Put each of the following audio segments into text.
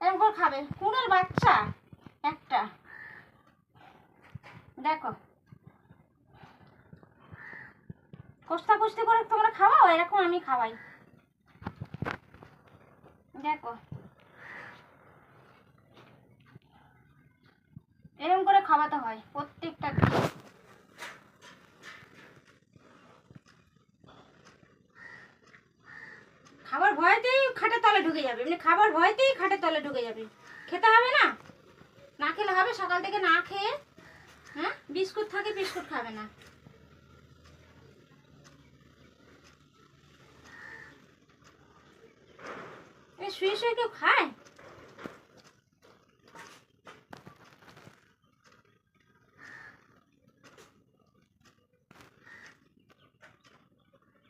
এরকম করে খাবে। কুড়ের বাচ্চা একটা। দেখো। কষ্টা কষ্টি করে তোমরা খাওয়াও, এরকম আমি খাওয়াই। দেখো। এরকম করে খাওয়াতে হয় প্রত্যেকটা দিন। খাবার ভয়তেই খাটের তলে ঢুকে যাবে। এমনি খাবার ভয়তেই খাটের তলে ঢুকে যাবে। খেতে হবে না? না খেলে হবে, সকাল থেকে না খেয়ে হ্যাঁ? বিস্কুট থাকে, বিস্কুট খাবে না। শুয়ে শুয়ে কেউ খায়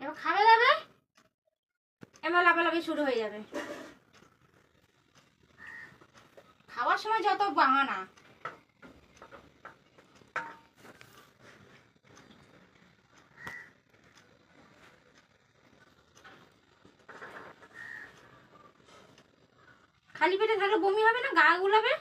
এবার খাবে যাবে এবার লাফালাফি শুরু হয়ে যাবে। খাওয়ার সময় যত বাহানা। খালি পেটে থাকলে বমি হবে না? গা গুলাবে?